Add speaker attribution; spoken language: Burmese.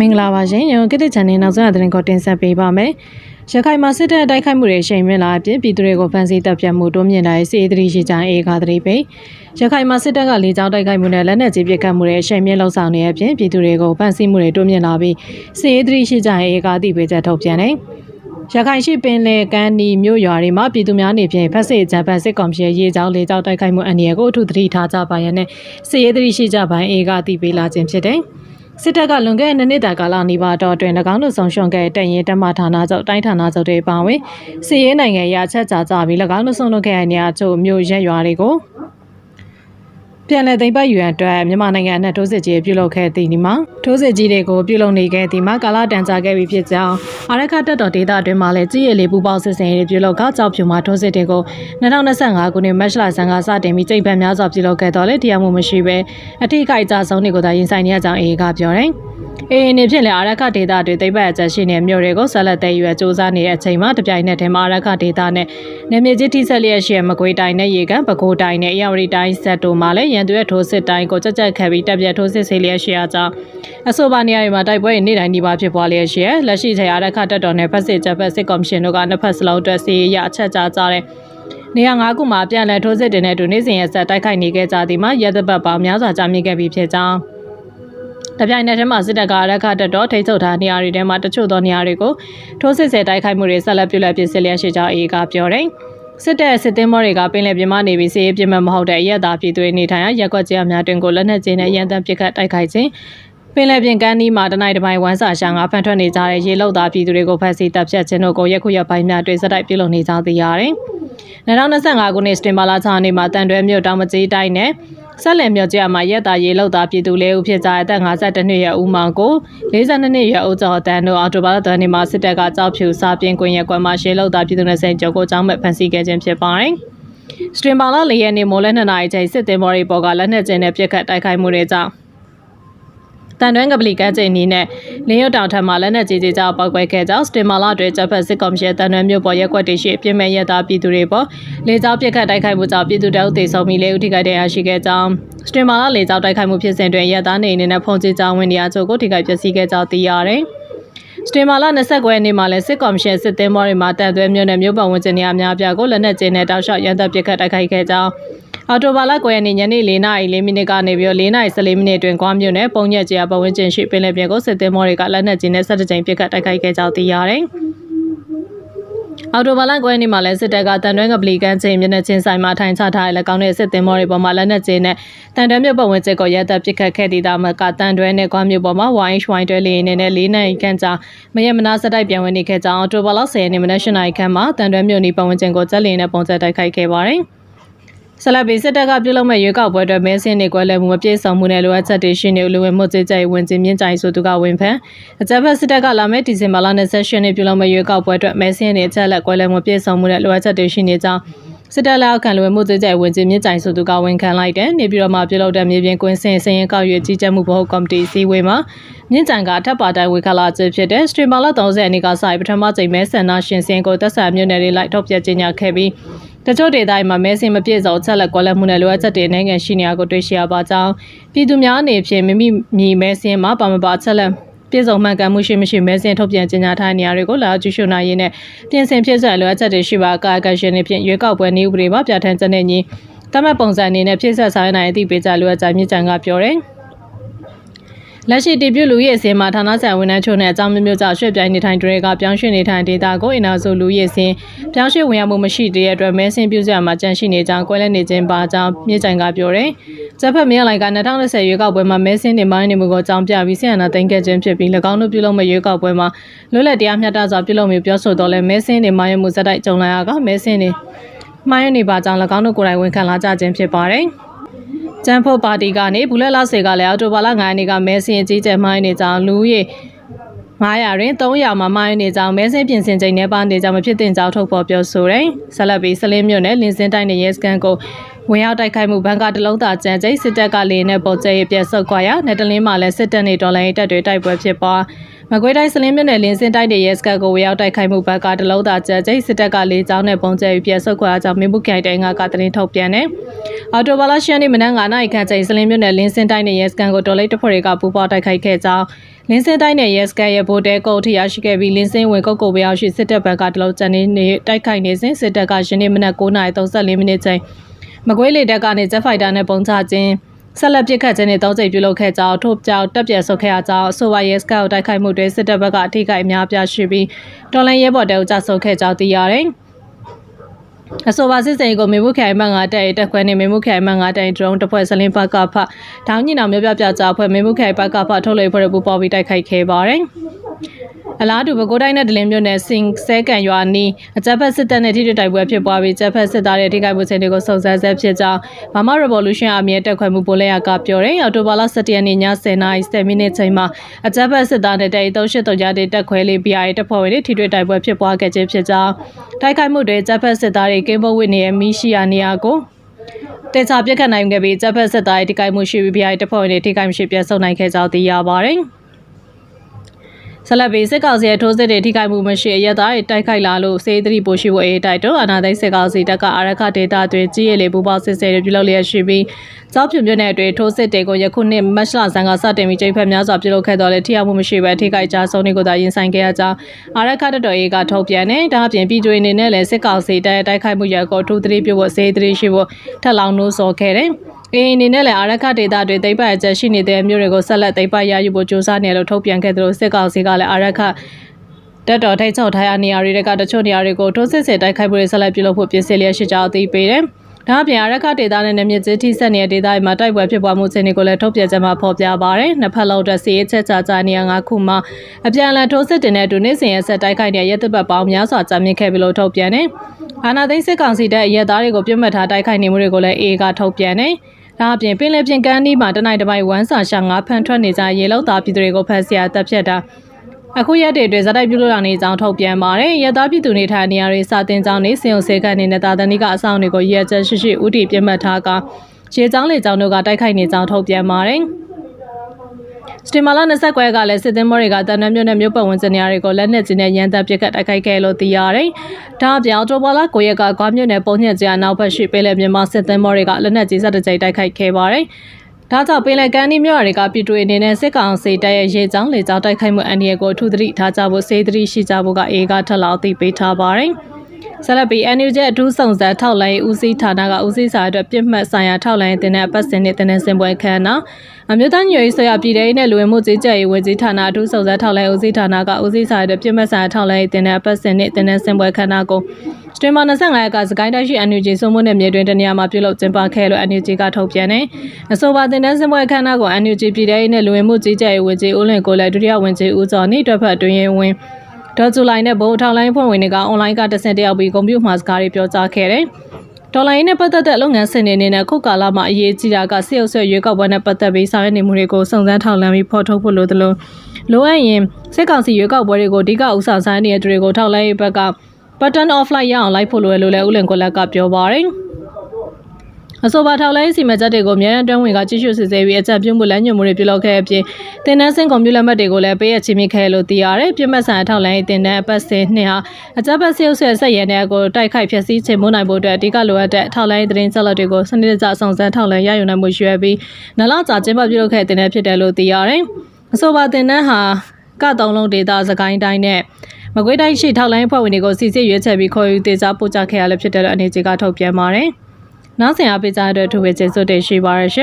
Speaker 1: မင်္ဂလာပါရှင်ရုံကိတိချန်နယ်နောက်ဆုံးသတင်းကိုတင်ဆက်ပေးပါမယ်။ရခိုင်မှာစစ်တပ်တိုက်ခိုက်မှုတွေရှိန်မြင့်လာအပြင်ပြည်သူတွေကိုဖမ်းဆီးတပ်ဖြတ်မှုတိုးမြင့်လာတဲ့စီးရီးသတိရှိကြအေကာသတိပိရခိုင်မှာစစ်တပ်ကလေကြောင်းတိုက်ခိုက်မှုနဲ့လက်နက်ကြီးပစ်ခတ်မှုတွေရှိန်မြင့်လှုပ်ဆောင်နေတဲ့အပြင်ပြည်သူတွေကိုဖမ်းဆီးမှုတွေတိုးမြင့်လာပြီးစီးရီးသတိရှိကြအေကာသတိပိချက်ထုတ်ပြန်တယ်။ရခိုင်ရှိပင်လေကန်းနီမြို့ရွာတွေမှာပြည်သူများနေဖြင့်ဖက်စစ်ဂျပန်စစ်ကောင်စီရဲ့ရေကြောင်းလေကြောင်းတိုက်ခိုက်မှုအန္တရာယ်ကိုအထူးသတိထားကြပါရန်နဲ့စစ်ရေးသတိရှိကြပိုင်းအေကတိပေးလာခြင်းဖြစ်တယ်။ စစ်တပ်ကလွန်ခဲ့တဲ့နှစ်နှစ်တာကာလနီးပါးတော့အတွင်း၎င်းတို့ဆောင်ရှုံခဲ့တဲ့ရင်တက်မဌာနချုပ်တိုင်းဌာနချုပ်တွေပါဝင်စစ်ရေးနိုင်ငံရချက်ကြကြပြီး၎င်းတို့ဆုံးလုပ်ခဲ့တဲ့နေရာချို့မြို့ရက်ရွာတွေကို ပြန်လည်သိမ်းပိုက်ယူရန်အတွက်မြန်မာနိုင်ငံနဲ့ထိုးစစ်ကြီးပြုလုပ်ခဲ့သည်ဒီမှာထိုးစစ်ကြီးတွေကိုပြုလုပ်နေခဲ့သည်မှာကာလတန်ကြာခဲ့ပြီဖြစ်ကြောင်းအာရခတက်တော်ဒေတာအတွင်းမှာလည်းကြီးရည်လေးပူပေါစစ်စင်ရေးပြုလုပ်ကကြောက်ဖြူမှာထိုးစစ်တွေကို2025ခုနှစ်မတ်လဆန်းကစတင်ပြီးကြိတ်ပံများစွာပြုလုပ်ခဲ့တော့လေတရားမှုမရှိဘဲအထိကိအကြဆုံးတွေကိုသာရင်ဆိုင်နေရကြောင်းအေကပြောတယ် အေးနေဖြင့်လည်းအာရခဒေတာတွေတိတ်ပတ်အချက်ရှိနေမြို့တွေကိုဆက်လက်တည်ရွယ်စ조사နေတဲ့အချိန်မှာတပြိုင်နက်တည်းမှာအာရခဒေတာနဲ့နေမြေကြီးတိဆက်လျက်ရှိမကွေးတိုင်းနဲ့ရေကန်ပဲခူးတိုင်းနဲ့အရာဝတီတိုင်းဆက်တို့မှာလည်းရန်သူရဲ့ထိုးစစ်တိုင်းကိုကြက်ကြက်ခတ်ပြီးတပ်ပြတ်ထိုးစစ်ဆေးလျက်ရှိအကြောင်းအဆိုပါနေရာတွေမှာတိုက်ပွဲတွေနေ့တိုင်းနှိပါဖြစ်ပွားလျက်ရှိရလက်ရှိချိန်အာရခတက်တော်နဲ့ဖက်စစ်ဂျပန်စစ်ကော်မရှင်တို့ကနှစ်ဖက်စလုံးအတွက်စီရအချက်ကြားကြတဲ့နေရာ၅ခုမှာပြန်လည်ထိုးစစ်တင်တဲ့တူနေစဉ်ရက်ဆက်တိုက်ခိုက်နေခဲ့ကြသည်မှာရဲတပ်ပတ်ပေါင်းများစွာကြာမြင့်ခဲ့ပြီးဖြစ်ကြောင်း တပြိုင်နက်တည်းမှာစစ်တပ်ကရက်ခတက်တော့ထိတ်ချုပ်ထားနေရာတွေထဲမှာတချို့သောနေရာတွေကိုထိုးစစ်ဆဲတိုက်ခိုက်မှုတွေဆက်လက်ပြုလုပ်ပြစ်စစ်လျက်ရှိကြောင်းအေကပြောတယ်စစ်တပ်စစ်သည်မောတွေကပင်လယ်ပြင်မှနေပြီးစစ်ရေးပြစ်မှတ်မဟုတ်တဲ့အရက်သားပြည်သူတွေနေထိုင်ရာရက်ကွက်ကြားများတွင်ကိုလက်နက်ကျင်းနဲ့ရန်တမ်းပစ်ခတ်တိုက်ခိုက်ခြင်းပင်လယ်ပြင်ကမ်းနီးမှာတနိုက်တစ်ပိုင်းဝမ်းစာရှာငါဖန်ထွက်နေကြတဲ့ရေလုံသားပြည်သူတွေကိုဖမ်းဆီးတပ်ဖြတ်ခြင်းတို့ကိုရက်ခုရက်ပိုင်းများတွင်စတိုက်ပြုလုပ်နေကြောင်းသိရတယ်။2025ခုနှစ်စတင်ဘာလ6ရက်နေ့မှာတန်တွဲမြို့တောင်မကြီးတိုင်းနဲ့ ဆက်လင်မြို့ကျမှာရက်သားရေလောက်သားပြည်သူလေးဦးဖြစ်ကြတဲ့အသက်52နှစ်ရဲ့ဦးမောင်ကို42နှစ်ရဲ့ဦးကျော်တန်းတို့အော်တိုဘာလ3နေ့မှာစစ်တပ်ကကြောက်ဖြူစားပြင်းကွင်းရက်ကွက်မှာရှေလောက်သားပြည်သူ20ကျော်ကိုကြောင်းမဲ့ဖမ်းဆီးခဲ့ခြင်းဖြစ်ပါတယ်။စတင်ဘာလ၄ရက်နေ့မိုးလဲ2နာရီချိန်စစ်တင်မော်ရီပေါ်ကလက်နက်ကျင်းနဲ့ပြစ်ခတ်တိုက်ခိုက်မှုတွေကြောင့် တန်တွင်းကပလီကန်းချိန်နီးနဲ့လင်းရွတောင်ထက်မှလက်နက်ကြီးကြီးကြောက်ပောက်ကွဲခဲ့ကြောင်းစတင်မာလာတွင်ဂျပန်စစ်ကော်မရှင်တန်တွင်းမြို့ပေါ်ရက်ကွက်တေရှိအပြစ်မဲ့ရက်သားပြည်သူတွေပေါ်လေကြောင်းပြစ်ခတ်တိုက်ခိုက်မှုကြောင့်ပြည်သူတအုပ်သေဆုံးပြီးလေဦးထိခိုက်ဒဏ်ရာရှိခဲ့ကြောင်းစတင်မာလာလေကြောင်းတိုက်ခိုက်မှုဖြစ်စဉ်တွင်ရက်သားနေအနေနဲ့ဖုန်ကြီးကြောင်းဝင်နေရာချို့ကိုထိခိုက်ပျက်စီးခဲ့ကြောင်းသိရတယ်စတင်မာလာ29ရက်နေ့မှာလည်းစစ်ကော်မရှင်စစ်သင်းမောတွေမှာတန်သွဲမြို့နယ်မြို့ပတ်ဝန်းကျင်နေရာများပြားကိုလက်နက်ကျင်းနဲ့တောက်လျှောက်ရန်တပ်ပစ်ခတ်တိုက်ခိုက်ခဲ့ကြောင်း အော်တိုဘာလ9ရက်နေ့ညနေ4:04မိနစ်ကနေပြီးတော့4:14မိနစ်တွင်ကွာမြို့နယ်ပုံညက်ကျပဝန်းကျင်ရှိပင်လယ်ပြင်ကိုစစ်သည်မော်တွေကလက်နက်ကြီးနဲ့ဆက်တကြိမ်ပစ်ခတ်တိုက်ခိုက်ခဲ့ကြောင်းသိရတယ်။အော်တိုဘာလ9ရက်နေ့မှာလည်းစစ်တပ်ကတန်တွဲကပလီကန်ချင်းမျက်နှာချင်းဆိုင်မှာထိုင်ချထားတဲ့၎င်းရဲ့စစ်သည်မော်တွေပေါ်မှာလက်နက်ကြီးနဲ့တန်တွဲမြို့ပတ်ဝန်းကျင်ကိုရဲတပ်ပစ်ခတ်ခဲ့သည့်တာမှကတန်တွဲနဲ့ကွာမြို့ပေါ်မှာ YH1 တွဲလေးနေနဲ့၄နိုင်ခန့်ကြာမရမနာစတိုက်ပြန်ဝင်နေခဲ့ကြောင်းအော်တိုဘာလ10ရက်နေ့မနက်၈နာရီခန့်မှာတန်တွဲမြို့နီပတ်ဝန်းကျင်ကိုဇက်လီနဲ့ပုံစံတိုက်ခိုက်ခဲ့ပါတယ်။ ဆလဘီစစ်တပ်ကပြုလုပ်မဲ့ရွေးကောက်ပွဲအတွက်မဲဆင်းတွေကွဲလဲမှုမပြည့်စုံမှုနဲ့လိုအပ်ချက်တွေရှိနေလူဝင်မှုကြေကြိုင်ဝင်ကျင်မြင့်ကြိုင်ဆိုသူကဝင်ဖန်အကြမ်းဖက်စစ်တပ်ကလာမယ့်ဒီဇင်ဘာလ28ရက်နေ့ပြုလုပ်မဲ့ရွေးကောက်ပွဲအတွက်မဲဆင်းတွေအချက်လက်ကွဲလဲမှုပြည့်စုံမှုနဲ့လိုအပ်ချက်တွေရှိနေကြောင်းစစ်တပ်လက်အောက်ခံလူဝင်မှုကြေကြိုင်ဝင်ကျင်မြင့်ကြိုင်ဆိုသူကဝန်ခံလိုက်တယ်နေပြည်တော်မှာပြုလုပ်တဲ့မြေပြင်ကွင်းစင်စင်ရင်ကောက်ရွေးကြီးကြပ်မှုဘဟုကော်မတီစည်းဝေးမှာမြင့်ကြံကထပ်ပါတိုင်းဝေခလာကျဖြစ်တဲ့စတရီမာလာ30ရက်နေ့ကစပထမကြိမ်မဲဆန္ဒရှင်စင်ကိုသက်ဆိုင်မြို့နယ်တွေလိုက်ထုတ်ပြကြေညာခဲ့ပြီး တချို့ဒေသတွေမှာမဲစင်မပြည့်စုံချက်လက်ကွက်လက်မှုနဲ့လိုအပ်ချက်တွေနိုင်ငံရှိနေရကိုတွေ့ရှိရပါကြောင်းပြည်သူများအနေဖြင့်မိမိမြည်မဲစင်မှာပါမပါချက်လက်ပြည်စုံမှန်ကန်မှုရှိမရှိမဲစင်ထုတ်ပြန်ကြေညာထားတဲ့နေရာတွေကိုလာကျူးရှုနာရင်းနဲ့ပြင်ဆင်ဖြစ်ဆက်လိုအပ်ချက်တွေရှိပါကာကရှင်တွေဖြင့်ရွေးကောက်ပွဲနည်းဥပဒေမှာပြဋ္ဌာန်းချက်နဲ့ညီတမတ်ပုံစံအနေနဲ့ဖြစ်ဆက်ဆိုင်နိုင်အသည့်ပေးကြလိုအပ်ကြမြင့်ကြံကပြောတယ်။ လက်ရှိတည်ပြုလူရဲ့အစင်းမှာဌာနဆိုင်ဝန်ထမ်းချို့နဲ့အကြောင်းမျိုးမျိုးကြောင့်ရွှေ့ပြိုင်နေထိုင်တွေကပြောင်းရွှေ့နေထိုင်ဒေတာကိုအင်နာဆိုလူရဲ့အစင်းပြောင်းရွှေ့ဝင်ရောက်မှုမရှိတဲ့အတွက်မဲဆင်းပြုစရာမှာကြန့်ရှိနေကြောင်းကွဲလဲနေခြင်းပါကြောင်းမြေကြိုင်ကပြောတယ်။ဂျပန်မြန်လိုက်က2020ရွေးကောက်ပွဲမှာမဲဆင်းနေမိုင်းနေမှုကိုအကြောင်းပြပြီးဆီယနာသိမ်းခဲ့ခြင်းဖြစ်ပြီး၎င်းတို့ပြုလုပ်မဲ့ရွေးကောက်ပွဲမှာလွတ်လပ်တရားမျှတစွာပြုလုပ်မှုပြောဆိုတော့လဲမဲဆင်းနေမိုင်းမှုဇက်တိုက်ကြုံလာရကမဲဆင်းနေမိုင်းနေပါကြောင်း၎င်းတို့ကိုယ်တိုင်ဝန်ခံလာကြခြင်းဖြစ်ပါတယ်။ ကျန်းဖို့ပါတီကနေဘူးလက်လောက်စေကလည်းအော်တိုဘာလ9ရက်နေ့ကမဲစင်ကြီးကျယ်မိုင်းနေကြောင်းလူဦးရေ900တွင်300မှာမိုင်းနေကြောင်းမဲစင်ပြင်ဆင်ချိန်နဲ့ပါနေကြောင်းမဖြစ်တင်ကြောင်းထုတ်ဖော်ပြောဆိုတယ်။ဆက်လက်ပြီးစလင်းမြို့နယ်လင်းစင်တိုင်းနယ်ရဲစခန်းကို ဝင်ရောက်တိုက်ခိုက်မှုဘန်ကတလုံးသာကြမ်းကျိစစ်တပ်ကလေနဲ့ပေါ်ကျဲပြက်ဆုတ်ခွာရနယ်တလင်းမှာလည်းစစ်တပ်နေဒေါ်လာရေးတပ်တွေတိုက်ပွဲဖြစ်ပွားမကွေးတိုင်းစလင်းမြို့နယ်လင်းစင်တိုက်တဲ့ရဲစခန်းကိုဝင်ရောက်တိုက်ခိုက်မှုဘက်ကတလုံးသာကြမ်းကျိစစ်တပ်ကလေကြောင်းနဲ့ပုံကျဲပြက်ဆုတ်ခွာကြောင်းမင်းဘူးခိုင်တိုင်းကသတင်းထုတ်ပြန်တယ်။အော်တိုဘာလ10ရက်နေ့မနက်9:00နာရီခန့်ချိန်စလင်းမြို့နယ်လင်းစင်တိုက်တဲ့ရဲစခန်းကိုတော်လိုက်တပ်ဖွဲ့တွေကပူးပေါင်းတိုက်ခိုက်ခဲ့ကြောင်းလင်းစင်းတိုင်းနယ်ရဲစခန်းရဲ့ဗိုလ်တဲကုတ်ထရရှိခဲ့ပြီးလင်းစင်းဝင်ကုတ်ကိုပဲရောက်ရှိစစ်တပ်ဘက်ကတလုံးကျန်နေနေတိုက်ခိုက်နေစဉ်စစ်တပ်ကယနေ့မနက်9:34မိနစ်ချိန် မကွေးလေတပ်ကနေဂျက်ဖိုက်တာနဲ့ပုံချခြင်းဆက်လက်ပစ်ခတ်ခြင်းနဲ့တောင်းကျိတ်ပြုလုပ်ခဲ့ကြောင်းထို့ကြောင့်တပ်ပြန်ဆုတ်ခဲ့ရကြောင်းအဆိုပါရဲစခန်းကိုတိုက်ခိုက်မှုတွေစစ်တပ်ဘက်ကအထိကိအများပြားရှိပြီးတော်လိုင်းရဲဘော်တဲကိုကြဆုတ်ခဲ့ကြောင်းသိရတယ်။အဆိုပါစစ်စင်ကိုမေမှုခိုင်မန်ငါတဲ့တက်ခွဲနေမေမှုခိုင်မန်ငါတဲ့ဒရုန်းတစ်ဖွဲ့စလင်းဘက်ကဖထောင်းညင်အောင်မျိုးပြပြကြဖွဲ့မေမှုခိုင်ဘက်ကဖထုတ်လေဖွဲ့ပူပေါ်ပြီးတိုက်ခိုက်ခဲ့ပါတယ်။ အလားတူပဲကိုတိုင်းနဲ့ဒလင်းမြို့နယ်စင်ဆဲကန်ရွာနီးအကြက်ဖက်စစ်တပ်နဲ့ထိတွေ့တိုက်ပွဲဖြစ်ပွားပြီးကြက်ဖက်စစ်သားတွေထိခိုက်မှုခြင်းတွေကိုစုံစမ်းဆဲဖြစ်ကြောင်းဗမာ Revolution အမြဲတက်ခွဲမှုပိုလဲရကပြောတယ်အော်တိုဘာလ17ရက်နေ့ည10:10မိနစ်ချိန်မှာအကြက်ဖက်စစ်သားတွေတိုက်38ကြတဲ့တက်ခွဲလေး BI တပ်ဖွဲ့ဝင်တွေထိတွေ့တိုက်ပွဲဖြစ်ပွားခဲ့ခြင်းဖြစ်ကြောင်းတိုက်ခိုက်မှုတွေကြက်ဖက်စစ်သားတွေကင်းဘုတ်ဝစ်နေရဲ့မီရှိယာနေရာကိုတေချာပြက်ခတ်နိုင်ခဲ့ပြီးဂျပက်စစ်သားရဲ့ထိခိုက်မှုရှိပြီး BI တပ်ဖွဲ့ဝင်တွေထိခိုက်မှုရှိပြန်ဆုတ်နိုင်ခဲ့ကြောင်းသိရပါတယ်။ ဆက်လက်ပြီးစစ်ကောင်စီရဲ့ထိုးစစ်တွေထိခိုက်မှုမရှိအရက်သားတွေတိုက်ခိုက်လာလို့စေးသတိပိုရှိဖို့အေးတိုက်တော့အနာသိစစ်ကောင်စီတပ်ကအရခဒေတာတွေကြီးရလေပူပေါစစ်စဲတွေပြုလုပ်လျက်ရှိပြီးကြောက်ဖြူမြို့နယ်အတွင်းထိုးစစ်တွေကိုယခုနှစ်မတ်လဆန်းကစတင်ပြီးချိန်ဖက်များစွာပြုလုပ်ခဲ့တော့လေထိရောက်မှုမရှိဘဲထိခိုက်ကြဆုံးတွေကိုသာရင်ဆိုင်ခဲ့ရကြောင်းအရခတတော်အေးကထုတ်ပြန်နေဒါအပြင်ပြည်တွင်းနေနဲ့လည်းစစ်ကောင်စီတပ်တိုက်ခိုက်မှုရက်ကိုထိုးသတိပြုဖို့စေးသတိရှိဖို့ထက်လောင်နှိုးဆော်ခဲ့တယ် အင်းအနေနဲ့လည်းအာရခဒေတာတွေတိတ်ပတ်အကျရှိနေတဲ့မျိုးတွေကိုဆက်လက်တိတ်ပတ်ရယူဖို့ကြိုးစားနေလို့ထုတ်ပြန်ခဲ့သလိုစစ်ကောင်စီကလည်းအာရခတက်တော်ထိတ်ချုပ်ထားရနေရာတွေကတချို့နေရာတွေကိုထိုးစစ်စစ်တိုက်ခိုက်မှုတွေဆက်လက်ပြုလုပ်ဖို့ပြင်ဆင်လျက်ရှိကြောင်းသိပေးတယ်။ဒါအပြင်အရခဒေတာနဲ့နမြစ်ကြီးထိဆက်နေတဲ့ဒေတာတွေမှာတိုက်ပွဲဖြစ်ပွားမှုခြင်းတွေကိုလည်းထုတ်ပြန်ကြမှာဖော်ပြပါရယ်။နှစ်ဖက်လုံးအတွက်စီရေးချက်ချကြနေရာ၅ခုမှာအပြန်အလှန်ထိုးစစ်တင်တဲ့ဒုနေ့စဉ်ရဲ့ဆက်တိုက်ခိုက်တဲ့ရဲတပ်ပတ်ပေါင်းများစွာကြာမြင့်ခဲ့ပြီလို့ထုတ်ပြန်တယ်။အာနာသိန်းစစ်ကောင်စီတပ်ရဲသားတွေကိုပြစ်မှတ်ထားတိုက်ခိုက်နေမှုတွေကိုလည်းအေးကထုတ်ပြန်တယ်။ ဒါအပြင်ပင်လယ်ပြင်ကမ်းနီးမှာတနိုက်တစ်ပိုက်ဝမ်းစာရှာငါဖန်ထွက်နေကြရေလောက်သားပြည်သူတွေကိုဖမ်းဆီးရတပ်ဖြတ်တာအခုရက်တွေတွေဇာတ်တိုက်ပြုလို့လာနေကြောင်းထုတ်ပြန်ပါတယ်။ရသားပြည်သူနေထိုင်နေရာတွေစာတင်ကြောင်းနေစင်ုံစေခန့်နေတဲ့တာသနိကအဆောင်တွေကိုရဲချက်ရှိရှိဥတီပြတ်မှတ်ထားကရေချောင်းလေချောင်းတို့ကတိုက်ခိုက်နေကြောင်းထုတ်ပြန်ပါတယ်။ စတီမာလာ29ခွဲကလည်းစစ်သင်းမောတွေကတန်နွမ်းမြို့နယ်မြို့ပတ်ဝန်းကျင်နေရာတွေကိုလက်နက်ကြီးနဲ့ရန်တပ်ပစ်ခတ်တိုက်ခိုက်ခဲ့လို့သိရတယ်။ဒါအပြင်အော်တိုဘာလာ9ရက်ကကွာမြို့နယ်ပုံညက်ကြားနောက်ဘက်ရှိပေးလေမြန်မာစစ်သင်းမောတွေကလက်နက်ကြီးစတဲ့ကြိမ်တိုက်ခိုက်ခဲ့ပါတယ်။ဒါကြောင့်ပင်လယ်ကမ်းဒီမြို့တွေကပြည်သူအနေနဲ့စစ်ကောင်စီတပ်ရဲ့ရေချောင်းလေချောင်းတိုက်ခိုက်မှုအန္တရာယ်ကိုအထူးသတိထားကြဖို့စေသတိရှိကြဖို့ကအေကထက်လောက်သိပေးထားပါတယ်။ ဆက်လက်ပြီး NUG အထူးဆောင်စံထောက်လိုင်းဦးစီးဌာနကဦးစီးစာအတွက်ပြစ်မှတ်ဆိုင်ရာထောက်လိုင်းတင်တဲ့အပတ်စဉ်နဲ့တင်တဲ့စင်ပွဲခန်းနာအမျိုးသားညွေရေးဆိုရပြည်ထောင်နဲ့လူဝင်မှုကြီးကြပ်ရေးဝန်ကြီးဌာနအထူးဆောင်စံထောက်လိုင်းဦးစီးဌာနကဦးစီးစာအတွက်ပြစ်မှတ်ဆိုင်ရာထောက်လိုင်းတင်တဲ့အပတ်စဉ်နဲ့တင်တဲ့စင်ပွဲခန်းနာကိုစတွင်မာ25ရက်ကစကိုင်းတိုင်းရှိ NUG စုံမနဲ့မြေတွင်တနေရာမှာပြုလုပ်ကျင်းပခဲ့လို့ NUG ကထုတ်ပြန်တယ်။အဆိုပါတင်တဲ့စင်ပွဲခန်းနာကို NUG ပြည်ထောင်နဲ့လူဝင်မှုကြီးကြပ်ရေးဝန်ကြီးဦးလင်ကိုလည်းဒုတိယဝန်ကြီးဦးစောနေတွက်ဖက်တွင်ရင်ဝင် ဒေါ်ဇူလိုင်းနဲ့ဗိုလ်ထောက်လိုင်းဖွဲ့ဝင်တွေကအွန်လိုင်းကတဆင့်တယောက်ပြီးကွန်ပျူတာမှာစကားတွေပြောကြားခဲ့တယ်။ဒေါ်လာရင်းနဲ့ပတ်သက်တဲ့လုပ်ငန်းစဉ်တွေအနေနဲ့ခုကာလမှာအရေးကြီးတာကစစ်အုပ်ဆက်ရွေးကောက်ပွဲနဲ့ပတ်သက်ပြီးဆောင်ရွက်နေမှုတွေကိုစုံစမ်းထောက်လှမ်းပြီးဖော်ထုတ်ဖို့လိုသလိုလိုအပ်ရင်စစ်ကောင်စီရွေးကောက်ပွဲတွေကိုအဓိကဥဆောင်ဆိုင်နေတဲ့သူတွေကိုထောက်လှမ်းရေးဘက်က button off လိုက်ရအောင်လိုက်ဖို့လိုရလို့လည်းဦးလင်ကိုလက်ကပြောပါတယ်။ အဆိုပါထောက်လိုင်းစီမံချက်တွေကိုအများအားတွန်းဝင်ကကြည့်ရှုစစ်ဆေးပြီးအကြံပြုမှုလမ်းညွှန်မှုတွေပြုလုပ်ခဲ့အပြင်တင်နန်းစင်ကွန်ပျူတာမတ်တွေကိုလည်းပေးအပ်ချင်းမိခဲ့လို့သိရတယ်။ပြမတ်ဆန်ထောက်လိုင်းတင်နန်းအပတ်စဉ်နှစ်ဟာအကြပတ်ဆေးဥဆွဲဆက်ရတဲ့ကိုတိုက်ခိုက်ဖျက်ဆီးချိန်မိုးနိုင်ဖို့အတွက်အဓိကလိုအပ်တဲ့ထောက်လိုင်းသတင်းချက်လက်တွေကိုစနစ်တကျစုံစမ်းထောက်လိုင်းရယူနိုင်မှုရွယ်ပြီးနလကြာကျင်းပပြုလုပ်ခဲ့တဲ့တင်နန်းဖြစ်တယ်လို့သိရတယ်။အဆိုပါတင်နန်းဟာကတုံးလုံးဒေတာစကိုင်းတိုင်းနဲ့မကွေးတိုင်းရှိထောက်လိုင်းဖွဲ့ဝင်တွေကိုစီစစ်ရွေးချယ်ပြီးခေါ်ယူတေချာပို့ချခဲ့ရလည်းဖြစ်တယ်လို့အနေကြီးကထုတ်ပြန်ပါတယ်။ နောက်ဆင်အားပေးကြတဲ့အတွက်ထူပဲကျေးဇူးတင်ရှိပါရရှင်